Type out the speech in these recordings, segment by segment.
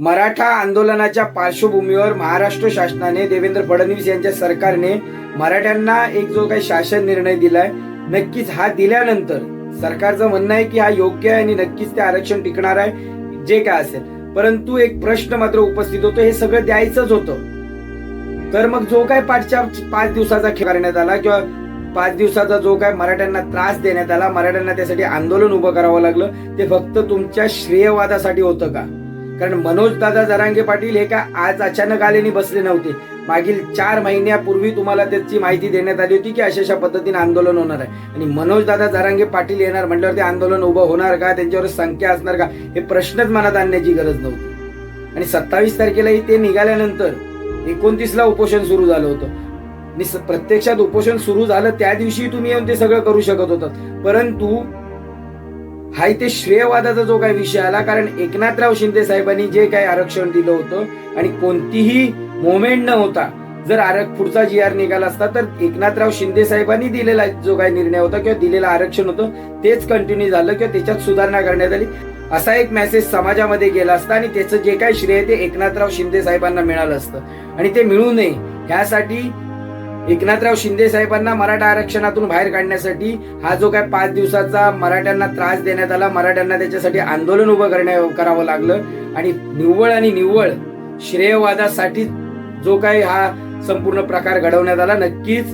मराठा आंदोलनाच्या पार्श्वभूमीवर महाराष्ट्र शासनाने देवेंद्र फडणवीस यांच्या सरकारने मराठ्यांना एक जो काही शासन निर्णय दिलाय नक्कीच हा दिल्यानंतर सरकारचं म्हणणं आहे की हा योग्य आहे आणि नक्कीच ते आरक्षण टिकणार आहे जे काय असेल. परंतु एक प्रश्न मात्र उपस्थित होतो हे सगळं द्यायचंच होतं. तर मग जो काय पाचच्या पाच दिवसाचा खेळ करण्यात आला किंवा पाच दिवसाचा जो काय मराठ्यांना त्रास देण्यात आला मराठ्यांना त्यासाठी आंदोलन उभं करावं लागलं ते फक्त तुमच्या श्रेयवादासाठी होतं का? कारण मनोज दादा जरांगे पाटील हे का आज अचानक आलेने बसले नव्हते. मागील चार महिन्यापूर्वी तुम्हाला त्याची माहिती देण्यात आली होती की अशा अशा पद्धतीने आंदोलन होणार आहे. आणि मनोज दादा जरांगे पाटील येणार म्हटल्यावर ते आंदोलन उभं होणार का? त्यांच्यावर संख्या असणार का? हे प्रश्नच मनात आणण्याची गरज नव्हती. आणि सत्तावीस तारखेलाही ते निघाल्यानंतर एकोणतीसला उपोषण सुरू झालं होतं. स- प्रत्यक्षात उपोषण सुरू झालं त्या दिवशी तुम्ही येऊन ते सगळं करू शकत होतात. परंतु हा इथे श्रेयवादाचा जो काही विषय आला कारण एकनाथराव शिंदे साहेबांनी जे काही आरक्षण दिलं होतं आणि कोणतीही मोमेंट न होता जर आरक पुढचा जी आर निघाला असता तर एकनाथराव शिंदे साहेबांनी दिलेला जो काही निर्णय होता किंवा दिलेलं आरक्षण होतं तेच कंटिन्यू झालं किंवा त्याच्यात सुधारणा करण्यात आली. असा एक मेसेज समाजामध्ये गेला असता आणि त्याचं जे काही श्रेय ते एकनाथराव शिंदे साहेबांना मिळालं असतं. आणि ते मिळू नये ह्यासाठी एकनाथराव शिंदे साहेबांना मराठा आरक्षणातून बाहेर काढण्यासाठी हा जो काय पाच दिवसाचा मराठ्यांना त्रास देण्यात आला मराठ्यांना त्याच्यासाठी आंदोलन उभं करण्या करावं लागलं. आणि निव्वळ आणि निव्वळ श्रेयवादासाठी जो काही हा संपूर्ण प्रकार घडवण्यात आला नक्कीच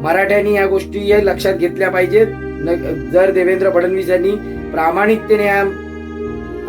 मराठ्यांनी या गोष्टी या लक्षात घेतल्या पाहिजेत. न- जर देवेंद्र फडणवीस यांनी प्रामाणिकतेने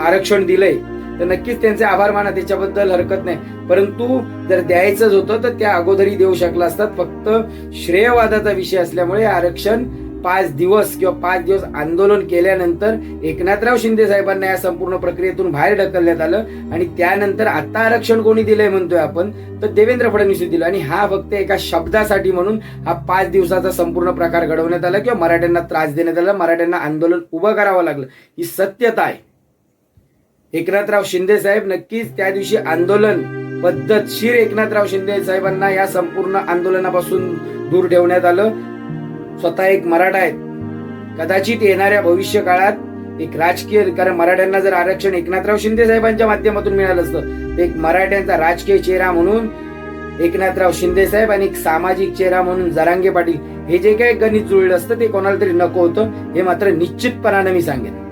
आरक्षण दिलंय तर नक्कीच त्यांचे आभार माना त्याच्याबद्दल हरकत नाही. परंतु जर द्यायचंच होतं तर त्या अगोदरही देऊ शकला असतात. फक्त श्रेयवादाचा विषय असल्यामुळे आरक्षण पाच दिवस किंवा पाच दिवस आंदोलन केल्यानंतर एकनाथराव शिंदे साहेबांना या संपूर्ण प्रक्रियेतून बाहेर ढकलण्यात आलं. आणि त्यानंतर आता आरक्षण कोणी दिलंय म्हणतोय आपण तर देवेंद्र फडणवीस दिलं. आणि हा फक्त एका शब्दासाठी म्हणून हा पाच दिवसाचा संपूर्ण प्रकार घडवण्यात आला किंवा मराठ्यांना त्रास देण्यात आला. मराठ्यांना आंदोलन उभं करावं लागलं. ही सत्यता आहे. एकनाथराव शिंदे साहेब नक्कीच त्या दिवशी आंदोलन पद्धतशीर एकनाथराव शिंदे साहेबांना या संपूर्ण आंदोलनापासून दूर ठेवण्यात आलं. स्वतः एक मराठा आहेत. कदाचित येणाऱ्या भविष्य काळात एक राजकीय कारण मराठ्यांना जर आरक्षण एकनाथराव शिंदे साहेबांच्या माध्यमातून मिळालं असतं एक मराठ्यांचा राजकीय चेहरा म्हणून एकनाथराव शिंदे साहेब आणि एक सामाजिक चेहरा म्हणून जरांगे पाटील हे जे काही गणित जुळलं असतं ते कोणाला तरी नको होतं हे मात्र निश्चितपणाने मी सांगेन.